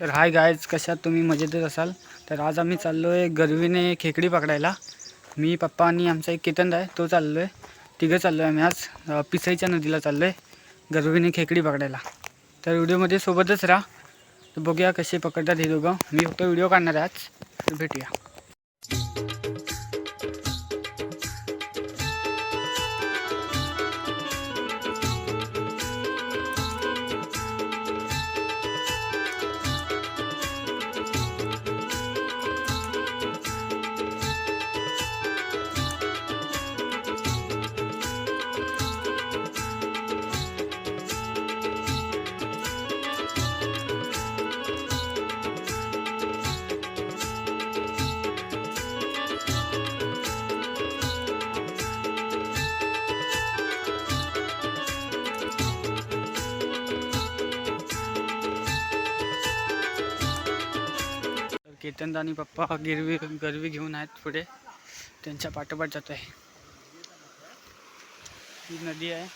तर hi guys कशात तुम्ही मजेतच असाल? तर आज आम्ही चाललो आहे गरवीने खेकडी पकडायला. मी पप्पा आणि आमचा एक केतन आहे तो चाललो आहे तिघं चाललो आहे आम्ही आज. पिसाईच्या नदीला चाललो आहे गरवीने खेकडी पकडायला. तर व्हिडिओमध्ये सोबतच राहा. तर बघूया कसे पकडतात हे दोघं. मी फक्त व्हिडिओ काढणार आहे आज. तर भेटूया. केतन आणि पप्पा गिरवी गरवी घेऊन आहेत पुढे. त्यांच्या पाठोपाठ जात आहे ही नदी आहे.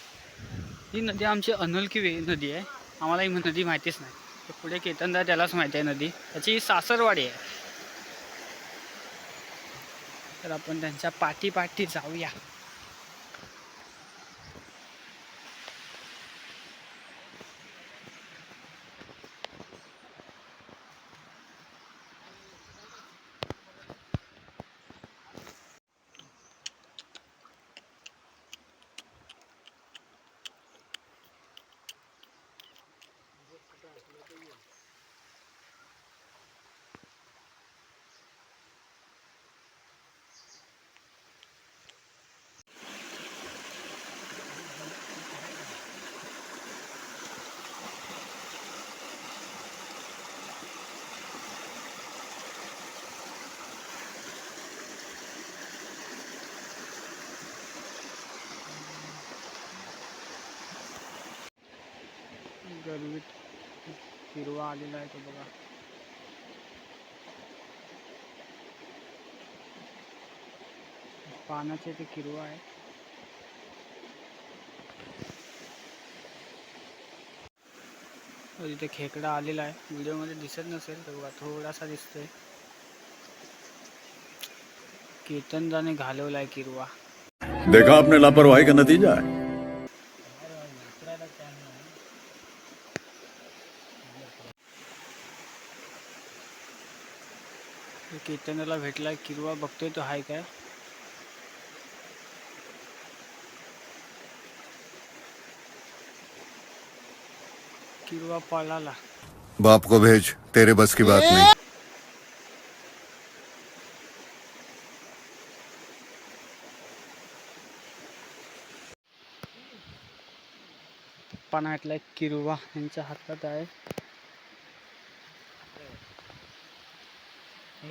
ही नदी आमची अनोळखी नदी आहे. आम्हाला ही नदी माहितीच नाही. तर पुढे केतनदा त्यालाच माहिती आहे नदी. त्याची सासरवाडी आहे. तर आपण त्यांच्या पाठीपाठी जाऊया. गरवीत हिरवा आलेला आहे तो बघा. पानाचे ते किरवा आहे. तिथे इथे खेकडा आलेला आहे. व्हिडिओमध्ये दिसत नसेल तर बघा थोडासा दिसतोय. केतनदाने घालवलाय किरवा. देखा आपने लापरवाही का नतीजा है? केतनला भेटलाय किरवा बघतोय तो हाय काय? किरवा पळाला. बाप को भेज तेरे बस की बात नहीं। पप्पाना भेटलाय किरवा यांच्या हातात आहे.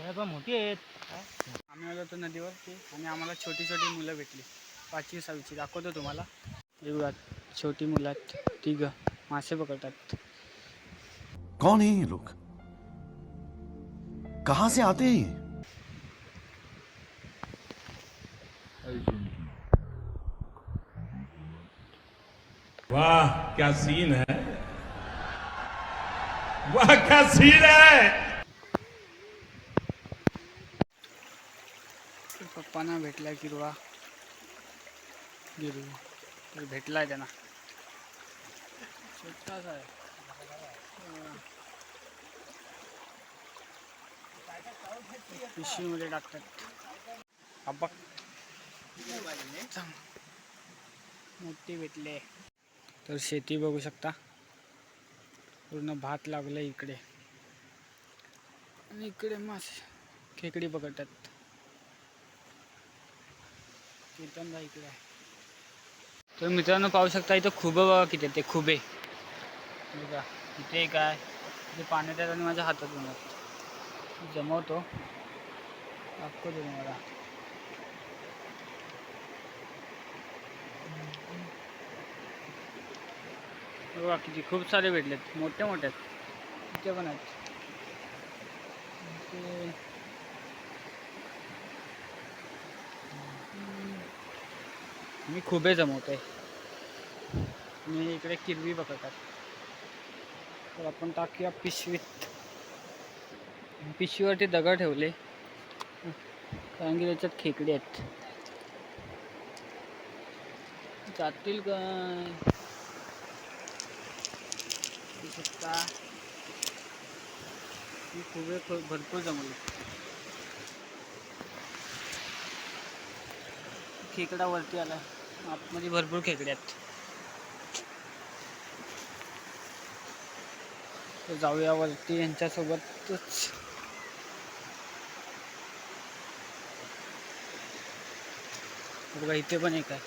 मोठी आहेत. आम्ही आलो होतो नदीवरती आणि आम्हाला छोटी छोटी मुलं भेटली. पाचवी सहावीची. दाखवतो तुम्हाला. बघा छोटी मुलं आहेत. तिघं. मासे पकडतात. कौन है ये लोग? कहाँ से आते हैं ये? वाह क्या सीन है? वाह क्या सीन है? पप्पांना भेटलाय किरवा. गिरवा तर भेटलाय त्यांना. छोटासा आहे. पिशवीमध्ये टाकतात. चांग. मोठी भेटले. तर शेती बघू शकता. पूर्ण भात लागलं इकडे. आणि इकडे मासे. खेकडी पकडतात. कीर्तन इकडे आहे. तर मित्रांनो पाहू शकता इथं खुबं बघा किती ते खुबे. बघा इथे काय ते इथे पाण्यात येतात आणि माझ्या हातात बनवत जमवतो. दाखवतो तुम्हाला. बघा किती खूप सारे भेटलेत. मोठे मोठे आहेत. इथे पण आहेत. मी खुबे जमवतोय. मी इकडे किरवी पकडतात. तर आपण टाकूया पिशवीत. पिशवीवरती दगड ठेवले. कारण की त्याच्यात खेकडे आहेत. जातील का? खुबे भरपूर जमले खेकडा वरती आला आतमध्ये म्हणजे भरपूर खेकडे आहेत. जाऊया वरती यांच्यासोबतच. बघा इथे पण एक आहे.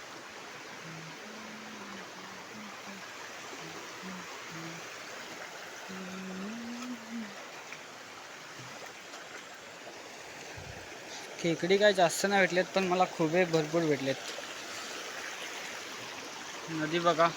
खेकडी काय जास्त नाही भेटलेत पण मला खुबे भरपूर भेटलेत. नदी बघा.